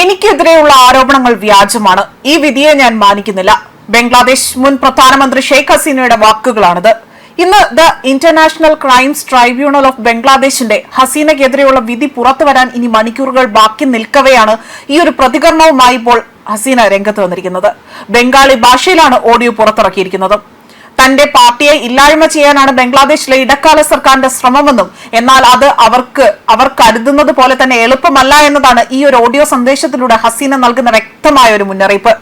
എനിക്കെതിരെയുള്ള ആരോപണങ്ങൾ വ്യാജമാണ്. ഈ വിധിയെ ഞാൻ മാനിക്കുന്നില്ല. ബംഗ്ലാദേശ് മുൻ പ്രധാനമന്ത്രി ഷെയ്ഖ് ഹസീനയുടെ വാക്കുകളാണിത്. ഇന്ന് the international crimes tribunal of ബംഗ്ലാദേശിന്റെ ഹസീനയ്ക്കെതിരെയുള്ള വിധി പുറത്തുവരാൻ ഇനി മണിക്കൂറുകൾ ബാക്കി നിൽക്കവെയാണ് ഈ ഒരു പ്രതികരണവുമായി ഇപ്പോൾ ഹസീന രംഗത്ത് വന്നിരിക്കുന്നത്. ബംഗാളി ഭാഷയിലാണ് ഓഡിയോ പുറത്തിറക്കിയിരിക്കുന്നത്. തന്റെ പാർട്ടിയെ ഇല്ലായ്മ ചെയ്യാനാണ് ബംഗ്ലാദേശിലെ ഇടക്കാല സർക്കാരിന്റെ ശ്രമമെന്നും എന്നാൽ അത് അവർക്ക് അവർ കരുതുന്നത് പോലെ തന്നെ എളുപ്പമല്ല എന്നതാണ് ഈ ഒരു ഓഡിയോ സന്ദേശത്തിലൂടെ ഹസീന നൽകുന്ന വ്യക്തമായ ഒരു മുന്നറിയിപ്പ്.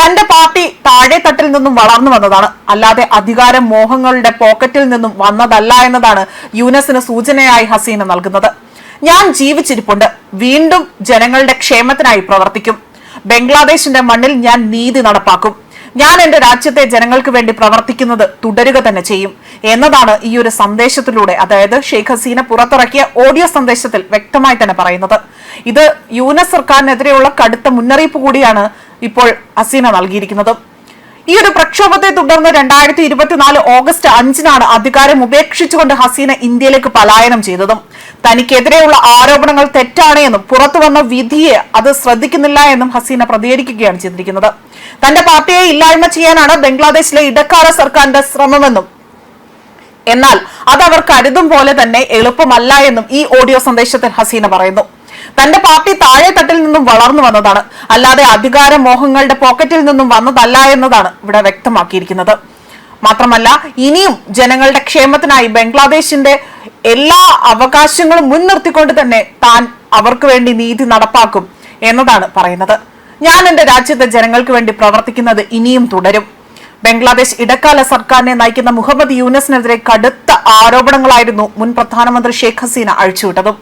തന്റെ പാർട്ടി താഴെത്തട്ടിൽ നിന്നും വളർന്നു വന്നതാണ്. അല്ലാതെ അധികാര മോഹങ്ങളുടെ പോക്കറ്റിൽ നിന്നും വന്നതല്ല എന്നതാണ് യുനെസിന് സൂചനയായി ഹസീന നൽകുന്നത്. ഞാൻ ജീവിച്ചിരിപ്പുണ്ട്. വീണ്ടും ജനങ്ങളുടെ ക്ഷേമത്തിനായി പ്രവർത്തിക്കും. ബംഗ്ലാദേശിന്റെ മണ്ണിൽ ഞാൻ നീതി നടപ്പാക്കും. ഞാൻ എന്റെ രാജ്യത്തെ ജനങ്ങൾക്ക് വേണ്ടി പ്രവർത്തിക്കുന്നത് തുടരുക തന്നെ ചെയ്യും എന്നതാണ് ഈ ഒരു സന്ദേശത്തിലൂടെ. അതായത് ഷെയ്ഖ് ഹസീന പുറത്തിറക്കിയ ഓഡിയോ സന്ദേശത്തിൽ വ്യക്തമായി തന്നെ പറയുന്നത്. ഇത് യൂനസ് സർക്കാരിനെതിരെയുള്ള കടുത്ത മുന്നറിയിപ്പ് കൂടിയാണ് ഇപ്പോൾ ഹസീന നൽകിയിരിക്കുന്നത്. ഈ ഒരു പ്രക്ഷോഭത്തെ തുടർന്ന് രണ്ടായിരത്തി ഇരുപത്തിനാല് ഓഗസ്റ്റ് അഞ്ചിനാണ് അധികാരം ഉപേക്ഷിച്ചുകൊണ്ട് ഹസീന ഇന്ത്യയിലേക്ക് പലായനം ചെയ്തതും. തനിക്കെതിരെയുള്ള ആരോപണങ്ങൾ തെറ്റാണ് എന്നും പുറത്തു വന്ന വിധിയെ അത് ശ്രദ്ധിക്കുന്നില്ല എന്നും ഹസീന പ്രതികരിക്കുകയാണ് ചെയ്തിരിക്കുന്നത്. തന്റെ പാർട്ടിയെ ഇല്ലായ്മ ചെയ്യാനാണ് ബംഗ്ലാദേശിലെ ഇടക്കാല സർക്കാരിന്റെ ശ്രമമെന്നും എന്നാൽ അത് അവർ കരുതും പോലെ തന്നെ എളുപ്പമല്ല എന്നും ഈ ഓഡിയോ സന്ദേശത്തിൽ ഹസീന പറയുന്നു. തന്റെ പാർട്ടി താഴെ തട്ടിൽ നിന്നും വളർന്നു വന്നതാണ്. അല്ലാതെ അധികാര മോഹങ്ങളുടെ പോക്കറ്റിൽ നിന്നും വന്നതല്ല എന്നതാണ് ഇവിടെ വ്യക്തമാക്കിയിരിക്കുന്നത്. മാത്രമല്ല ഇനിയും ജനങ്ങളുടെ ക്ഷേമത്തിനായി ബംഗ്ലാദേശിന്റെ എല്ലാ അവകാശങ്ങളും മുൻനിർത്തിക്കൊണ്ട് തന്നെ താൻ അവർക്ക് വേണ്ടി നീതി നടപ്പാക്കും എന്നതാണ് പറയുന്നത്. ഞാൻ എന്റെ രാജ്യത്തെ ജനങ്ങൾക്ക് വേണ്ടി പ്രവർത്തിക്കുന്നത് ഇനിയും തുടരും. ബംഗ്ലാദേശ് ഇടക്കാല സർക്കാരിനെ നയിക്കുന്ന മുഹമ്മദ് യൂനസിനെതിരെ കടുത്ത ആരോപണങ്ങളായിരുന്നു മുൻ പ്രധാനമന്ത്രി ഷേഖ് ഹസീന അഴിച്ചുവിട്ടതും.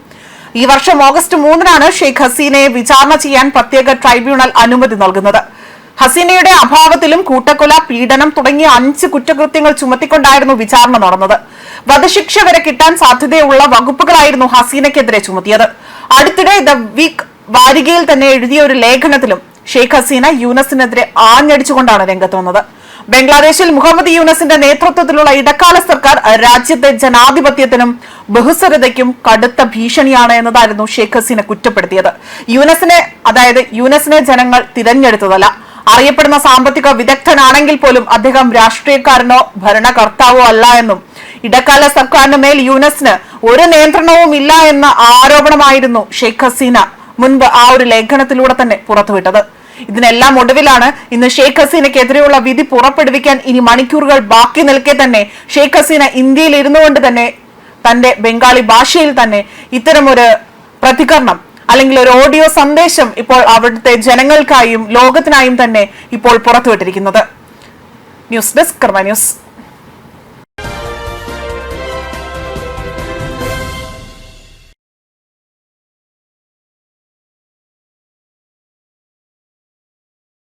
ഈ വർഷം ഓഗസ്റ്റ് മൂന്നിനാണ് ഷെയ്ഖ് ഹസീനയെ വിചാരണ ചെയ്യാൻ പ്രത്യേക ട്രൈബ്യൂണൽ അനുമതി നൽകുന്നത്. ഹസീനയുടെ അഭാവത്തിലും കൂട്ടക്കൊല പീഡനം തുടങ്ങിയ അഞ്ച് കുറ്റകൃത്യങ്ങൾ ചുമത്തിക്കൊണ്ടായിരുന്നു വിചാരണ നടന്നത്. വധശിക്ഷ വരെ കിട്ടാൻ സാധ്യതയുള്ള വകുപ്പുകളായിരുന്നു ഹസീനയ്ക്കെതിരെ ചുമത്തിയത്. അടുത്തിടെ ദ വീക്ക് വാരികയിൽ തന്നെ എഴുതിയ ഒരു ലേഖനത്തിലും ഷെയ്ഖ് ഹസീന യൂനസിനെതിരെ ആഞ്ഞടിച്ചുകൊണ്ടാണ് രംഗത്ത് വന്നത്. ബംഗ്ലാദേശിൽ മുഹമ്മദ് യൂനസിന്റെ നേതൃത്വത്തിലുള്ള ഇടക്കാല സർക്കാർ രാജ്യത്തെ ജനാധിപത്യത്തിനും ബഹുസ്വരതയ്ക്കും കടുത്ത ഭീഷണിയാണ് എന്നതായിരുന്നു ഷേഖ് ഹസീന കുറ്റപ്പെടുത്തിയത്. യൂനസിനെ അതായത് യൂനസിനെ ജനങ്ങൾ തിരഞ്ഞെടുത്തതല്ല. അറിയപ്പെടുന്ന സാമ്പത്തിക വിദഗ്ധനാണെങ്കിൽ പോലും അദ്ദേഹം രാഷ്ട്രീയക്കാരനോ ഭരണകർത്താവോ അല്ല എന്നും ഇടക്കാല സർക്കാരിന് മേൽ യൂനസിന് ഒരു നിയന്ത്രണവും ഇല്ല എന്ന ആരോപണമായിരുന്നു ഷെയ്ഖ് ഹസീന മുൻപ് ആ ഒരു ലേഖനത്തിലൂടെ തന്നെ പുറത്തുവിട്ടത്. ഇതിനെല്ലാം ഒടുവിലാണ് ഇന്ന് ഷെയ്ഖ് ഹസീനയ്ക്കെതിരെയുള്ള വിധി പുറപ്പെടുവിക്കാൻ ഇനി മണിക്കൂറുകൾ ബാക്കി നിൽക്കെ തന്നെ ഷെയ്ഖ് ഹസീന ഇന്ത്യയിൽ ഇരുന്നുകൊണ്ട് തന്നെ തന്റെ ബംഗാളി ഭാഷയിൽ തന്നെ ഇത്തരമൊരു പ്രതികരണം അല്ലെങ്കിൽ ഒരു ഓഡിയോ സന്ദേശം ഇപ്പോൾ അവിടുത്തെ ജനങ്ങൾക്കായും ലോകത്തിനായും തന്നെ ഇപ്പോൾ പുറത്തുവിട്ടിരിക്കുന്നത്. News desk Karma news.